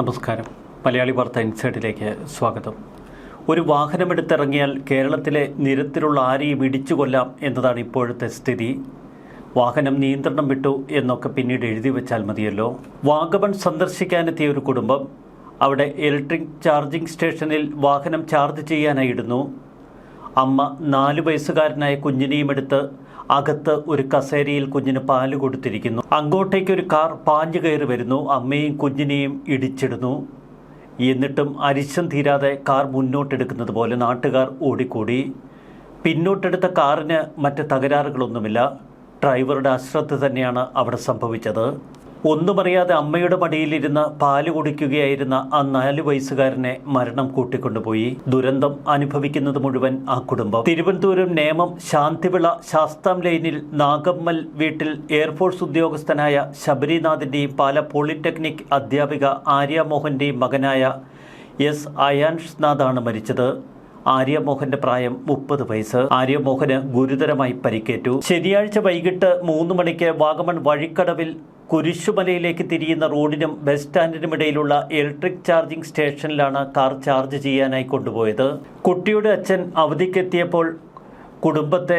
നമസ്കാരം. മലയാളി വാർത്ത ഇൻസൈഡിലേക്ക് സ്വാഗതം. ഒരു വാഹനമെടുത്തിറങ്ങിയാൽ കേരളത്തിലെ നിരത്തിലുള്ള ആരെയും ഇടിച്ചു കൊല്ലാം എന്നതാണ് ഇപ്പോഴത്തെ സ്ഥിതി. വാഹനം നിയന്ത്രണം വിട്ടു എന്നൊക്കെ പിന്നീട് എഴുതി വെച്ചാൽ മതിയല്ലോ. വാഗമൺ സന്ദർശിക്കാനെത്തിയ ഒരു കുടുംബം അവിടെ ഇലക്ട്രിക് ചാർജിംഗ് സ്റ്റേഷനിൽ വാഹനം ചാർജ് ചെയ്യാനായിരുന്നു അമ്മ നാല് വയസ്സുകാരനായ കുഞ്ഞിനെയും എടുത്ത് അകത്ത് ഒരു കസേരയിൽ കുഞ്ഞിന് പാൽ കൊടുത്തിരിക്കുന്നു. അങ്ങോട്ടേക്ക് ഒരു കാർ പാഞ്ഞു കയറി വരുന്നു. അമ്മയും കുഞ്ഞിനെയും ഇടിച്ചിടുന്നു. എന്നിട്ടും അരിശം തീരാതെ കാർ മുന്നോട്ടെടുക്കുന്നത് പോലെ നാട്ടുകാർ ഓടിക്കൂടി. പിന്നോട്ടെടുത്ത കാറിന് മറ്റ് തകരാറുകളൊന്നുമില്ല. ഡ്രൈവറുടെ അശ്രദ്ധ തന്നെയാണ് അവിടെ സംഭവിച്ചത്. ഒന്നുമറിയാതെ അമ്മയുടെ മടിയിലിരുന്ന് പാൽ കുടിക്കുകയായിരുന്ന ആ നാല് വയസ്സുകാരനെ മരണം കൂട്ടിക്കൊണ്ടുപോയി. ദുരന്തം അനുഭവിക്കുന്നത് മുഴുവൻ ആ കുടുംബം. തിരുവനന്തപുരം നേമം ശാന്തിവിള ശാസ്താം ലൈനിൽ നാഗമ്മൽ വീട്ടിൽ എയർഫോഴ്സ് ഉദ്യോഗസ്ഥനായ ശബരിനാഥിന്റെയും പാല പോളിടെക്നിക് അധ്യാപിക ആര്യ മോഹന്റെയും മകനായ എസ് അയാൻഷ് നാഥാണ് മരിച്ചത്. ആര്യമോഹന്റെ പ്രായം മുപ്പത് വയസ്സ്. ആര്യമോഹന് ഗുരുതരമായി പരിക്കേറ്റു. ശനിയാഴ്ച വൈകിട്ട് മൂന്ന് മണിക്ക് വാഗമൺ വഴിക്കടവിൽ കുരിശുമലയിലേക്ക് തിരിയുന്ന റോഡിനും ബസ് സ്റ്റാൻഡിനും ഇടയിലുള്ള ഇലക്ട്രിക് ചാർജിംഗ് സ്റ്റേഷനിലാണ് കാർ ചാർജ് ചെയ്യാനായി കൊണ്ടുപോയത്. കുട്ടിയുടെ അച്ഛൻ അവധിക്കെത്തിയപ്പോൾ കുടുംബത്തെ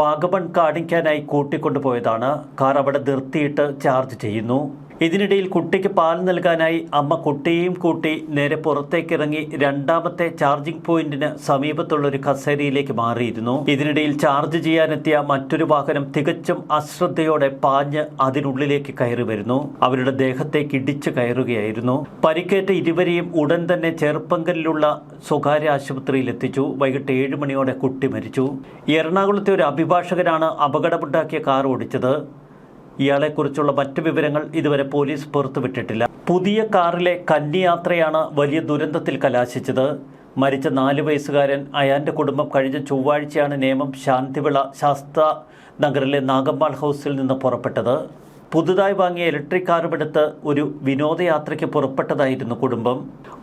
വാഗമൺ കാണിക്കാനായി കൂട്ടിക്കൊണ്ടുപോയതാണ്. കാർ അവിടെ നിർത്തിയിട്ട് ചാർജ് ചെയ്യുന്നു. ഇതിനിടയിൽ കുട്ടിക്ക് പാൽ നൽകാനായി അമ്മ കുട്ടിയെയും കൂട്ടി നേരെ പുറത്തേക്കിറങ്ങി രണ്ടാമത്തെ ചാർജിംഗ് പോയിന്റിന് സമീപത്തുള്ള ഒരു കസേരയിലേക്ക് മാറിയിരുന്നു. ഇതിനിടയിൽ ചാർജ് ചെയ്യാനെത്തിയ മറ്റൊരു വാഹനം തികച്ചും അശ്രദ്ധയോടെ പാഞ്ഞ് അതിനുള്ളിലേക്ക് കയറി വരുന്നു. അവരുടെ ദേഹത്തേക്ക് ഇടിച്ചു കയറുകയായിരുന്നു. പരിക്കേറ്റ ഇരുവരെയും ഉടൻ തന്നെ ചെറുപ്പങ്കലിലുള്ള സ്വകാര്യ ആശുപത്രിയിൽ എത്തിച്ചു. വൈകിട്ട് ഏഴ് മണിയോടെ കുട്ടി മരിച്ചു. എറണാകുളത്തെ ഒരു അഭിഭാഷകനാണ് അപകടമുണ്ടാക്കിയ കാർ ഓടിച്ചത്. ഇയാളെക്കുറിച്ചുള്ള മറ്റു വിവരങ്ങൾ ഇതുവരെ പോലീസ് പുറത്തുവിട്ടിട്ടില്ല പുതിയ കാറിലെ കന്നിയാത്രയാണ് വലിയ ദുരന്തത്തിൽ കലാശിച്ചത്. മരിച്ച നാല് വയസ്സുകാരൻ അയാന്റെ കുടുംബം കഴിഞ്ഞ ചൊവ്വാഴ്ചയാണ് നേമം ശാന്തിവിള ശാസ്ത്ര നഗറിലെ നാഗമ്പാൾ ഹൗസിൽ നിന്ന് പുറപ്പെട്ടത്. പുതുതായി വാങ്ങിയ ഇലക്ട്രിക് കാറുമെടുത്ത് ഒരു വിനോദയാത്രയ്ക്ക് പുറപ്പെട്ടതായിരുന്നു കുടുംബം.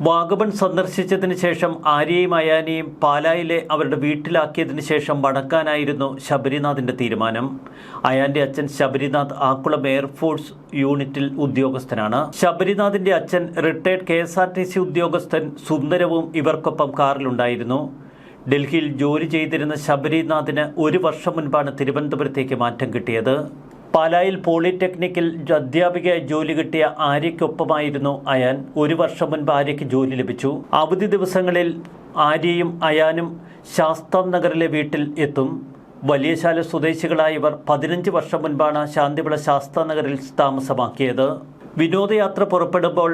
വാഗമൺ സന്ദർശിച്ചതിന് ശേഷം ആര്യയും അയാനെയും പാലായിലെ അവരുടെ വീട്ടിലാക്കിയതിനു ശേഷം മടക്കാനായിരുന്നു ശബരിനാഥിന്റെ തീരുമാനം. അയാന്റെ അച്ഛൻ ശബരിനാഥ് ആക്കുളം എയർഫോഴ്സ് യൂണിറ്റിൽ ഉദ്യോഗസ്ഥനാണ്. ശബരിനാഥിന്റെ അച്ഛൻ retired K S R T C ഉദ്യോഗസ്ഥൻ സുന്ദരവും ഇവർക്കൊപ്പം കാറിലുണ്ടായിരുന്നു. ഡൽഹിയിൽ ജോലി ചെയ്തിരുന്ന ശബരിനാഥിന് ഒരു വർഷം മുൻപാണ് തിരുവനന്തപുരത്തേക്ക് മാറ്റം കിട്ടിയത്. പാലായിൽ പോളിടെക്നിക്കിൽ അധ്യാപികയായി ജോലി കിട്ടിയ ആര്യയ്ക്കൊപ്പമായിരുന്നു അയാൻ. ഒരു വർഷം മുൻപ് ആര്യയ്ക്ക് ജോലി ലഭിച്ചു. അവധി ദിവസങ്ങളിൽ ആര്യയും അയാനും ശാസ്താം നഗറിലെ വീട്ടിൽ എത്തും. വലിയശാല സ്വദേശികളായ ഇവർ പതിനഞ്ച് വർഷം മുൻപാണ് ശാന്തിവിള ശാസ്താ നഗറിൽ താമസമാക്കിയത്. വിനോദയാത്ര പുറപ്പെടുമ്പോൾ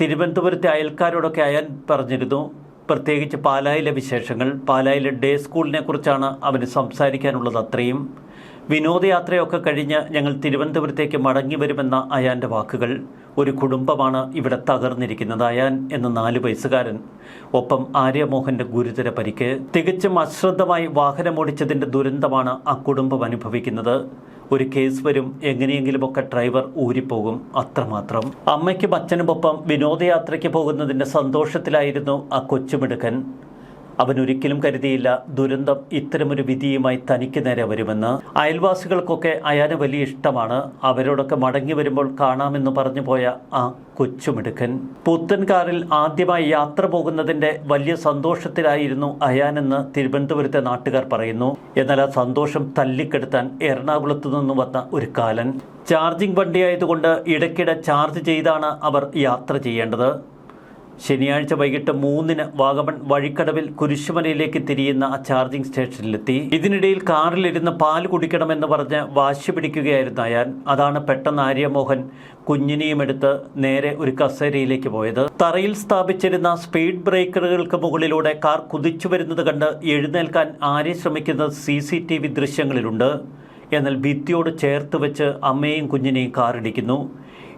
തിരുവനന്തപുരത്തെ അയൽക്കാരോടൊക്കെ അയാൻ പറഞ്ഞിരുന്നു പ്രത്യേകിച്ച് പാലായിലെ വിശേഷങ്ങൾ പാലായിലെ ഡേ സ്കൂളിനെ കുറിച്ചാണ് അവന് സംസാരിക്കാനുള്ളത് അത്രയും. വിനോദയാത്രയൊക്കെ കഴിഞ്ഞ് ഞങ്ങൾ തിരുവനന്തപുരത്തേക്ക് മടങ്ങി വരുമെന്ന അയാന്റെ വാക്കുകൾ. ഒരു കുടുംബമാണ് ഇവിടെ തകർന്നിരിക്കുന്നത് അയാൻ എന്ന നാല് വയസ്സുകാരൻ. ഒപ്പം ആര്യമോഹന്റെ ഗുരുതര പരിക്ക്. തികച്ചും അശ്രദ്ധമായി വാഹനമോടിച്ചതിന്റെ ദുരന്തമാണ് ആ കുടുംബം അനുഭവിക്കുന്നത്. ഒരു കേസ് വരും എങ്ങനെയെങ്കിലുമൊക്കെ ഡ്രൈവർ ഊരിപ്പോകും അത്രമാത്രം. അമ്മയ്ക്കും അച്ഛനുമൊപ്പം വിനോദയാത്രയ്ക്ക് പോകുന്നതിന്റെ സന്തോഷത്തിലായിരുന്നു ആ കൊച്ചുമിടുക്കൻ. അവൻ ഒരിക്കലും കരുതിയില്ല ദുരന്തം ഇത്തരമൊരു വിധിയുമായി തനിക്ക് നേരെ വരുമെന്ന്. അയൽവാസികൾക്കൊക്കെ അയാന് വലിയ ഇഷ്ടമാണ്. അവരോടൊക്കെ മടങ്ങി വരുമ്പോൾ കാണാമെന്ന് പറഞ്ഞു പോയ ആ കൊച്ചുമിടുക്കൻ. പുത്തൻ കാറിൽ ആദ്യമായി യാത്ര പോകുന്നതിന്റെ വലിയ സന്തോഷത്തിലായിരുന്നു അയാനെന്ന് തിരുവനന്തപുരത്തെ നാട്ടുകാർ പറയുന്നു. എന്നാൽ ആ സന്തോഷം തല്ലിക്കെടുത്താൻ എറണാകുളത്തു നിന്നും വന്ന ഒരു കാലൻ. ചാർജിംഗ് വണ്ടിയായതുകൊണ്ട് ഇടയ്ക്കിടെ ചാർജ് ചെയ്താണ് അവർ യാത്ര ചെയ്യേണ്ടത്. ശനിയാഴ്ച വൈകിട്ട് മൂന്നിന് വാഗമൺ വഴിക്കടവിൽ കുരിശുമലയിലേക്ക് തിരിയുന്ന ചാർജിംഗ് സ്റ്റേഷനിലെത്തി. ഇതിനിടയിൽ കാറിലിരുന്ന് പാൽ കുടിക്കണമെന്ന് പറഞ്ഞ് വാശി പിടിക്കുകയായിരുന്നു അയാൻ. അതാണ് പെട്ടെന്ന് ആര്യമോഹൻ കുഞ്ഞിനെയും എടുത്ത് നേരെ ഒരു കസേരയിലേക്ക് പോയത്. തറയിൽ സ്ഥാപിച്ചിരുന്ന സ്പീഡ് ബ്രേക്കറുകൾക്ക് മുകളിലൂടെ കാർ കുതിച്ചു വരുന്നത് കണ്ട് എഴുന്നേൽക്കാൻ ആര്യ ശ്രമിക്കുന്നത് സി ദൃശ്യങ്ങളിലുണ്ട്. എന്നാൽ ഭിത്തിയോട് ചേർത്ത് വെച്ച് അമ്മയും കുഞ്ഞിനെയും കാറിടിക്കുന്നു.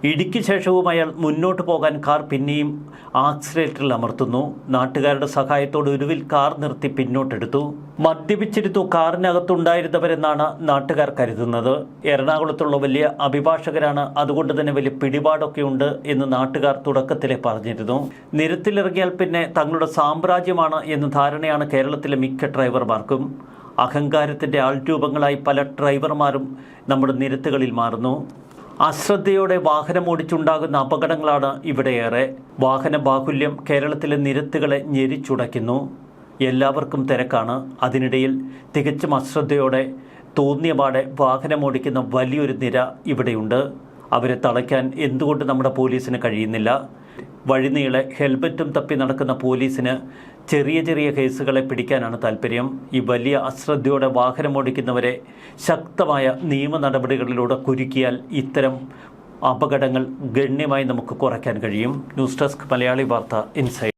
ഇടിക്ക് ശേഷവും അയാൾ മുന്നോട്ട് പോകാൻ കാർ പിന്നെയും ആക്സിലേറ്ററിൽ അമർത്തുന്നു. നാട്ടുകാരുടെ സഹായത്തോട് ഒരുവിൽ കാർ നിർത്തി പിന്നോട്ടെടുത്തു. മദ്യപിച്ചിരുന്നു കാറിനകത്തുണ്ടായിരുന്നവരെന്നാണ് നാട്ടുകാർ കരുതുന്നത്. എറണാകുളത്തുള്ള വലിയ അഭിഭാഷകരാണ് അതുകൊണ്ട് തന്നെ വലിയ പിടിപാടൊക്കെ ഉണ്ട് എന്ന് നാട്ടുകാർ തുടക്കത്തിലെ പറഞ്ഞിരുന്നു. നിരത്തിലിറങ്ങിയാൽ പിന്നെ തങ്ങളുടെ സാമ്രാജ്യമാണ് എന്ന ധാരണയാണ് കേരളത്തിലെ മിക്ക ഡ്രൈവർമാർക്കും. അഹങ്കാരത്തിന്റെ ആൾരൂപങ്ങളായി പല ഡ്രൈവർമാരും നമ്മുടെ നിരത്തുകളിൽ മാറുന്നു. അശ്രദ്ധയോടെ വാഹനം ഓടിച്ചുണ്ടാകുന്ന അപകടങ്ങളാണ് ഇവിടെയേറെ. വാഹന ബാഹുല്യം കേരളത്തിലെ നിരത്തുകളെ ഞെരിച്ചുടയ്ക്കുന്നു. എല്ലാവർക്കും തിരക്കാണ്. അതിനിടയിൽ തികച്ചും അശ്രദ്ധയോടെ തോന്നിയപാടെ വാഹനമോടിക്കുന്ന വലിയൊരു നിര ഇവിടെയുണ്ട്. അവരെ തളയ്ക്കാൻ എന്തുകൊണ്ട് നമ്മുടെ പോലീസിന് കഴിയുന്നില്ല? വഴിനീളെ ഹെൽമറ്റും തപ്പി നടക്കുന്ന പോലീസിന് ചെറിയ ചെറിയ കേസുകളെ പിടിക്കാനാണ് താല്പര്യം ഈ വലിയ അശ്രദ്ധയോടെ വാഹനമോടിക്കുന്നവരെ ശക്തമായ നിയമ നടപടികളിലൂടെ കുരുക്കിയാൽ ഇത്തരം അപകടങ്ങൾ ഗണ്യമായി നമുക്ക് കുറയ്ക്കാൻ കഴിയും. ന്യൂസ് ഡെസ്ക് മലയാളി വാർത്ത ഇൻസൈറ്റ്